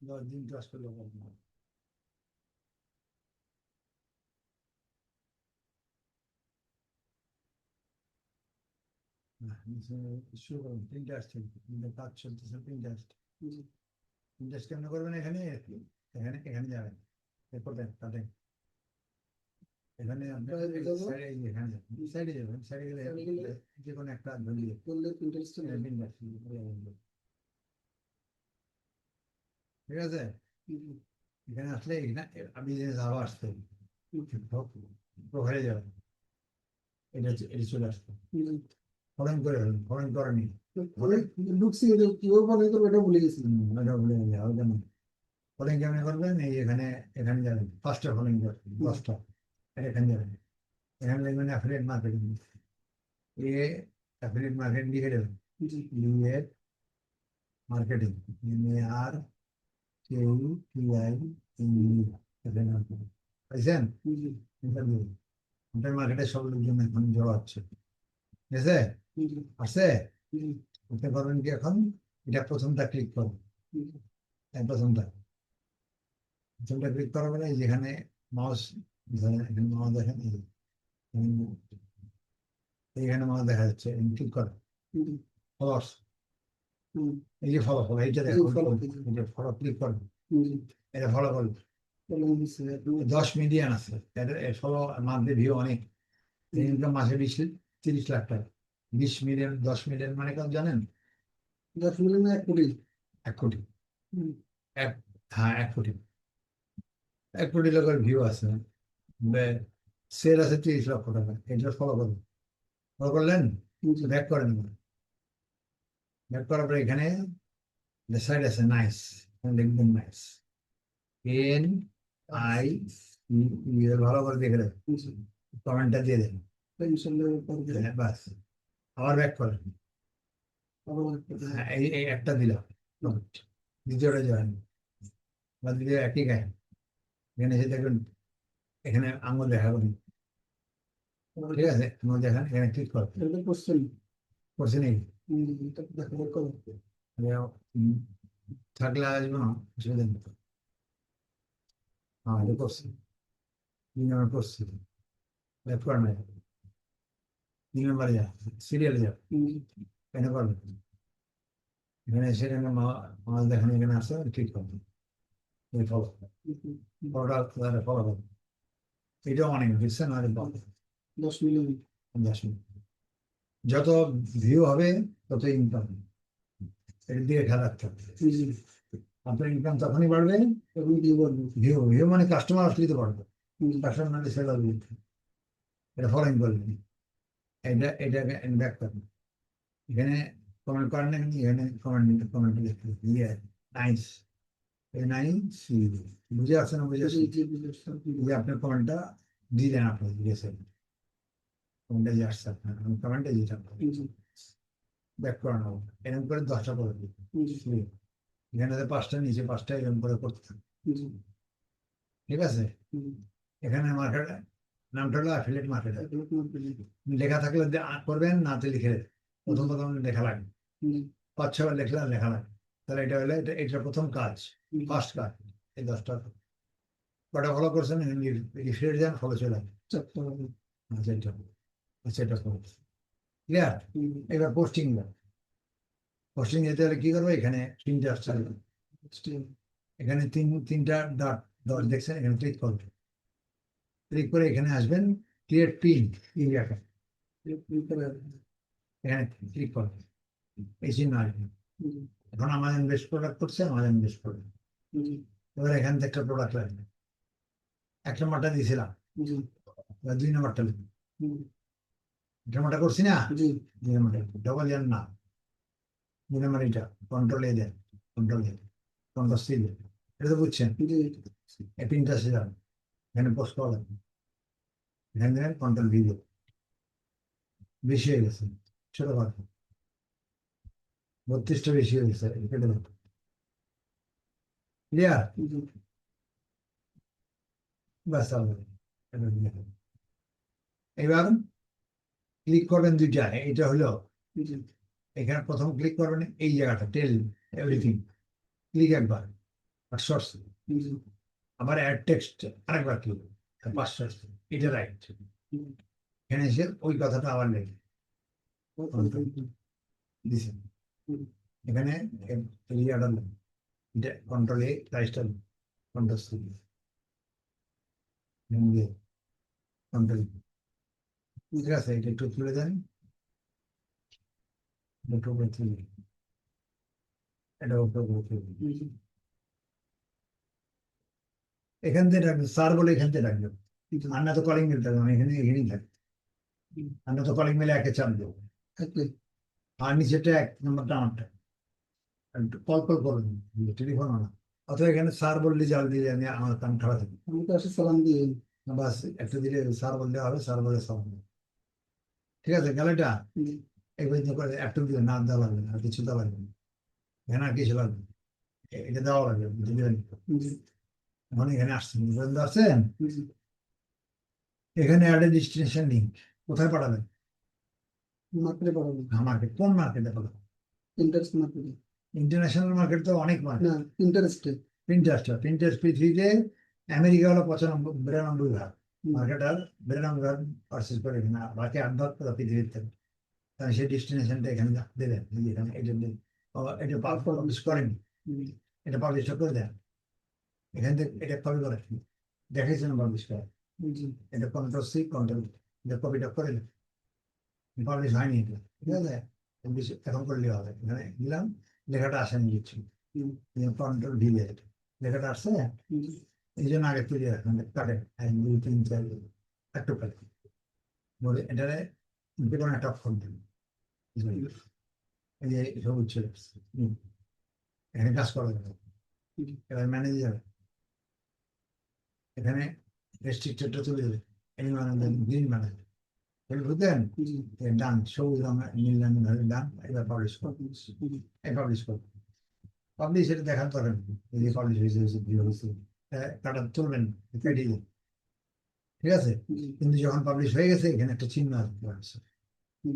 দশ দিন ক্লাস করলে হবে না। না, নিচে শুরু করুন তিনটে আসছে তিনটে কাজ চলতেছে তিনটে আসছে তিনটে কেমন করবেন এখানে এখানে এখানে যাবেন এরপর দেন কাটেন এখানে আপনার কোথায় এই যাব? side এ এই যে এখানে যাবেন সাইডে যাবেন সাইডে গেলে Side এ গেলে? যে কোনো একটা ধরিয়ে করলে ইন্টারেস্ট তিনটে আসছে ঠিক আছে? এখানে আসলে এখানে আপনি যে যাওয়া আসতে প্রোফাইলে যাবেন এটা এটা চলে আসতো ফরেন করে ফরেন করেনি এটা কীভাবে করব এটা ভুলে গেছি। ভুলে ফরেন কেমন করবেন? এই এখানে এখানে যাবেন। ফার্স্টে ফরেন করবেন দশটা এখানে যাবেন মার্কেটিং সব লোকজন এখন জড়ো হচ্ছে ঠিক আছে জি করতে পারবেন কি এখন এটা প্রথমটা ক্লিক করুন জি প্রথমটা প্রথমটা ক্লিক করা মানে যেখানে মাউস দশ মিলিয়ন আছে ফলো ভিউ অনেক মাসে বিশ তিরিশ লাখ টাকা বিশ মিলিয়ন দশ মিলিয়ন মানে কত জানেন দশ মিলিয়ন এক কোটি। এক কোটি এক হ্যাঁ এক কোটি। এক কোটি লোকের ভিউ আছে। সেল আছে তিরিশ লক্ষ টাকা এটা ফলো করুন ফলো করলেন? ব্যাক করেন ব্যাক করার পরে এখানে সাইড আছে নাইস লিখবেন নাইস এন আই ভালো করে দেখে দেবেন কমেন্টটা দিয়ে হ্যাঁ, বাস আবার ব্যাক করেন। হ্যাঁ, এই একটা দিলাম। দ্বিতীয়টা জয়েন। বা দ্বিতীয় একই গায়ে। এখানে এসে দেখুন। এখানে আঙুল দেখা করুন ঠিক আছে? আঙুল দেখান এখানে ক্লিক এটা কোশ্চেন করো উম, থাকলে আসবে না? অসুবিধা নেই। হ্যাঁ এটা করছি তিন নম্বর করছি লেফট কর্নার তিন নম্বরে যা সিরিয়ালে যা। করবেন এখানে এসে এখানে মাল দেখানো এখানে আসে ক্লিক করবেন এই ফলো তাহলে ফলো করবেন এটাও অনেক বুঝছেন আর দশ মিলিয়ন। পঞ্চাশ মিনিট যত ভিউ হবে তত ইনকাম এর দিকে খেয়াল রাখতে হবে। আপনার ইনকাম তখনই বাড়বে এখন কি বলব ভিউ ভিউ মানে কাস্টমার আসলেই তো বাড়বে। কাস্টমার মানে সেল হবে এটা ফলোইং করবেন এটা এটা ব্যাক করবেন এখানে কমেন্ট করেন না এখানে কমেন্ট কমেন্ট লিখতে ইয়ে নাইস বুঝে আসছে না বুঝে যে আপনার কমেন্টটা দিয়ে দেন আপনি দিয়েছেন। কমেন্টে যে আসছে আপনার আমি কমেন্টে দিতাম। ব্যাক করানো এরকম করে দশটা করে দিই এখানে তো পাঁচটা নিচে পাঁচটা এরকম করে করতে থাকবে। ঠিক আছে? এখানে মার্কেট নামটা হলো অ্যাফিলিয়েট মার্কেট। লেখা থাকলে করবেন নাতে লিখে দেবেন। প্রথম প্রথম লেখা লাগবে। পাঁচ ছবার লেখলে লেখা লাগবে তাহলে এটা হলে এটা এটা প্রথম কাজ। ফার্স্ট কাজ এই দশটা কটা ফলো করছেন রিফ্রেশ দেন ফলো চলে আসবে। আচ্ছা এটা আচ্ছা ফলো ক্লিয়ার? এবার পোস্টিং দেন পোস্টিং যেতে হলে কি করব? এখানে তিনটে এখানে তিন তিনটা ডট ডট দেখছেন এখানে ক্লিক করবেন। ক্লিক করে এখানে আসবেন ক্রিয়েট পিন ইন্ডিয়াটা এখানে ক্লিক করবেন। এই চিহ্ন আসবে এখন আমাদের বেস্ট প্রোডাক্ট করছে আমাদের বেস্ট প্রোডাক্ট এবার এখান থেকে একটা প্রোডাক্ট লাগবে এক নম্বরটা দিয়েছিলাম। দুই নম্বরটা এক নম্বরটা করছি না? দুই নম্বরটা ডবল ইয়ার না। দুই নম্বর এটা control A then. Control A control C দেন। এটা তো বুঝছেন? জি। সে যাবে এখানে পোস্ট করা লাগবে এখানে দেবেন কন্ট্রোল ভি দেবেন বেশি হয়ে গেছে। ছোট কথা বত্রিশটা বেশি হয়ে গেছে। এটা দেবেন। এবার ক্লিক করবেন দুইটা এটা হলো এখানে প্রথম ক্লিক করবেন এই জায়গাটা টেল এভরিথিং ক্লিক একবার আর আবার অ্যাড টেক্সট আরেকবার ক্লিক পাঁচ সোর্স এটা রাইট এখানে এসে ওই কথাটা আবার লেগে দিছে হুম। এখানে এটা কন্ট্রোল এ প্রাইসটা কন্ট্রোল সি কন্ট্রোল ঠিক আছে এটা একটু তুলে দেন একটু উপরে তুলে এটা উপরে উপরে তুলে এখান থেকে ডাকবে স্যার বলে এখান থেকে ডাকবে আন্না তো কলিং মেলতে হবে এখানে এখানেই থাকে আন্না তো কলিং মেলে একে চাপ দেবো আর নিচেটা এক নম্বরটা আমারটা কল কল করুন টেলিফোন না অথবা এখানে স্যার বললে জাল দিয়ে আমি আমার কান খারাপ থাকে আমি তো আসে সালাম দিয়ে বাস একটা দিলে স্যার বললে হবে স্যার বলে হবে। ঠিক আছে গেলেটা এই পর্যন্ত করে একটু দিলে না দেওয়া লাগবে না আর কিছু দেওয়া লাগবে না এখানে আর কিছু লাগবে এটা দেওয়া লাগবে জি এখন এখানে আসছেন বুঝলেন আসছেন এখানে অ্যাড এ ডেস্টিনেশন লিঙ্ক কোথায় পাঠাবেন মার্কেটে পাঠাবো মার্কেট কোন মার্কেটে পাঠাবেন ইন্টারেস্ট মার্কেটে ইন্টারন্যাশনাল মার্কেট তো অনেক মার্কেট না ইন্টারেস্টে পৃথিবীতে আমেরিকা হলো পঁচানব্বই বিরানব্বই ভাগ। মার্কেট আর বিরানব্বই ভাগ পারচেস করে কিনা বাকি আট ভাগ পুরো পৃথিবীর থেকে। তাহলে সেই ডেস্টিনেশনটা এখানে দেবেন। এখানে এটা। এটা পাবলিশ করেন। এটা পাবলিশ করে দেন। এখান থেকে এটা কপি করে দেখাইছেন পাবলিশ করে। এটা কন্ট্রোল সি কন্ট্রোল এটা কপিটা করে পাবলিশ হয়নি এটা। ঠিক আছে? এখন করলে হবে। এখানে দিলাম। লেখাটা আসেনি কিছু। কন্ট্রোল ভি লেখাটা আসছে? এই জন্য আগে তুলে রাখবেন কাটে। এক দুই তিন চার একটু কাটে। বলে এটারে যে কোনো একটা অক্ষর দিন। এই যে সবুজ ছিল। এখানে কাজ করা যাবে। এবার ম্যানেজ যাবে এখানে রেস্ট্রিক্টেডটা তুলে দেবে এই মানে গ্রিন মানে বুঝলেন জি ডান সবুজ রঙ নীল রঙ ধরে ডান এবার পাবলিশ করো জি এই পাবলিশ করো পাবলিশ এটা দেখার দরকার নেই এই যে পাবলিশ হয়েছে কি হয়েছে কাটা তুলবেন দিন ঠিক আছে কিন্তু যখন পাবলিশ হয়ে গেছে এখানে একটা চিহ্ন। জি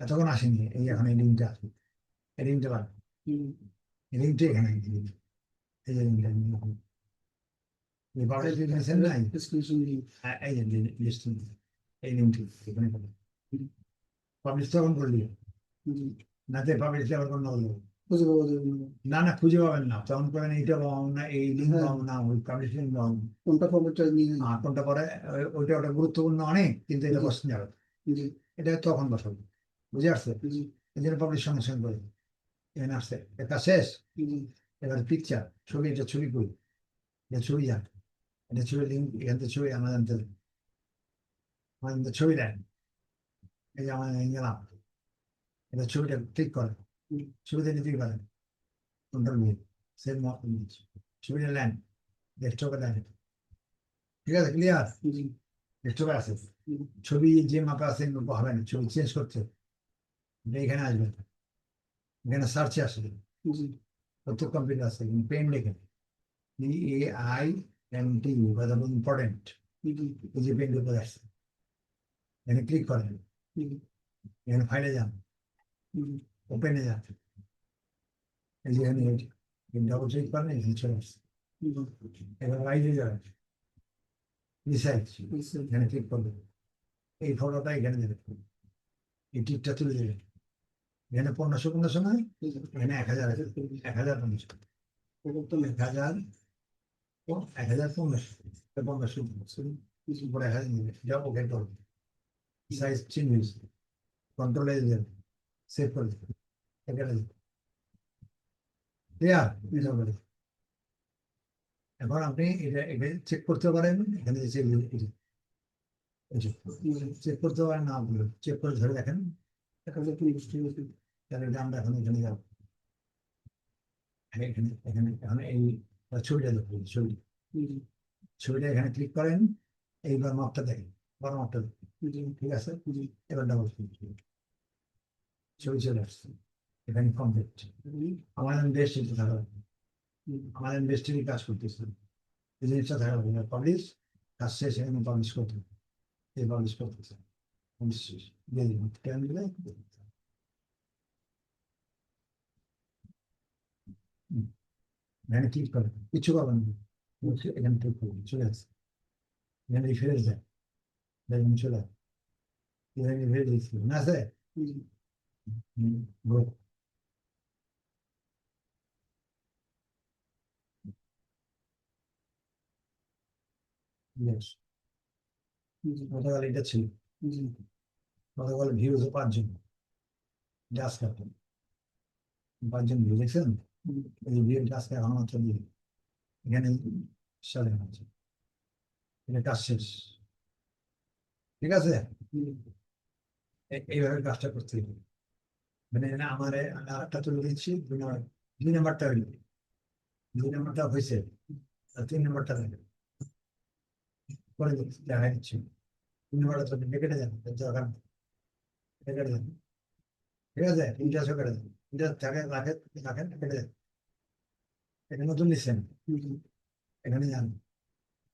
এতক্ষণ আসেনি এই এখন এই লিঙ্কটা আসবে এই লিঙ্কটা লাগবে এই লিঙ্কটা এখানে এই যে লিঙ্কটা এই পাবলিশ নাই এই যে লিস্ট এই এখানে পাবলিশ তখন করলি জি নাতে পাবলিশ আবার কোনো হলো খুঁজে পাওয়া যাবে না না খুঁজে পাবেন না। তখন করেন এইটা পাবো না এই লিঙ্ক হ্যাঁ। পাবো না ওই পাবলিশ লিঙ্ক পাবো কোনটা খবরটা নিয়ে আর কোনটা পরে ওইটা ওটা গুরুত্বপূর্ণ অনেক কিন্তু এটা। বসতে যাবে এটা তখন বসাবো। বুঝে আসছে? এই জন্য পাবলিশ সঙ্গে সঙ্গে করে। এখানে আসছে। এটা শেষ। এবার পিকচার ছবি এটা ছবি কই? এটা ছবি যান এটা ছবি লিঙ্ক এখান থেকে ছবি আমাদের দেন আমাদের ছবি দেন এই যে আমাদের গেলাম এটা ছবিটা ক্লিক করেন। ছবিতে নিতেই পারেন কন্ট্রোল নিয়ে সেভ ছবিটা নেন ডেস্কটপে দেন ঠিক আছে ক্লিয়ার ডেস্কটপে আছে ছবি যে মাপে আছে হবে না ছবি চেঞ্জ করতে এখানে আসবে এখানে সার্চে আসবে প্রত্যেক কম্পিউটার আছে পেন লেখেন D A I M T কথা ইম্পর্টেন্ট এই যে পেন আসছে এখানে ক্লিক করেন এখানে ফাইলে যান। ওপেনে যান। এই যে এখানে ডবল ক্লিক করেন এখানে চলে আসছে এবার যাবেন রিসাইজ এখানে ক্লিক করবেন এই ফটোটা এখানে দেবেন। এই টিপটা তুলে দেবেন। এখানে পনেরোশো পনেরোশো নয় এখানে এক হাজার আছে। এক হাজার পনেরোশো। এক হাজার এক হাজার পনেরোশো। পনেরোশো উপরে এক হাজার নিবে যা ওকে করবে সাইজ চেঞ্জ হয়েছে কন্ট্রোলে যাবে সেভ করে দেবে এখানে আপনি এটা এটা চেক করতে পারেন এখানে চেক চেক করতে পারেন না চেক করে ধরে দেখেন তাহলে এখানে যাব এখানে এখানে এখানে এই ছবিটা দেখুন ছবি ছবিটা এখানে ক্লিক করেন এইবার মাপটা দেখেন বড় মতো ঠিক আছে এবার ডাবল ক্লিক ছবি চলে আসছে এখানে কমপ্লিট আমাদের দেশ চিন্তা ধারা আমাদের দেশ থেকে কাজ করতেছে এই জিনিসটা ধারা হবে পাবলিশ কাজ শেষ এখানে পাবলিশ করতে এই পাবলিশ করতেছে দিয়ে দিন কেন দিলে এখানে ক্লিক করবেন কিছু করবেন এখানে ক্লিক করবেন চলে আসছে এখানে রিফারেন্স দেয় গতকাল এটা ছিল গতকাল ভিউ হচ্ছে পাঁচজন জাস্ট ক্যাপ্টেন পাঁচজন ভিউ দেখছেন এই ভিউ জাস্ট এখন মাত্র দিয়ে এখানে সাড়ে আছে এটা কাজ শেষ ঠিক আছে এইভাবে কাজটা করতে হবে মানে আমার আর একটা তুলে দিচ্ছি দুই নম্বর দুই নম্বরটা হইল দুই নম্বরটা হয়েছে তিন নম্বরটা হইল পরে দেখছি, দেখা দিচ্ছি তিন নম্বরটা তো কেটে যান দরকার কেটে যান ঠিক আছে আছে কেটে যান তিনটা থাকে রাখে রাখেন কেটে যান এটা নতুন দিচ্ছেন এখানে যান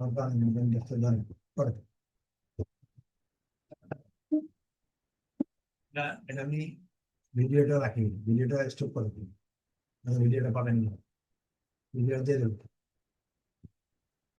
কোম্পানি দেখতে জানেন পরে না এটা আমি ভিডিওটা রাখি ভিডিওটা স্টপ করে দিন ভিডিওটা পাবেন না। ভিডিও দিয়ে দেবো।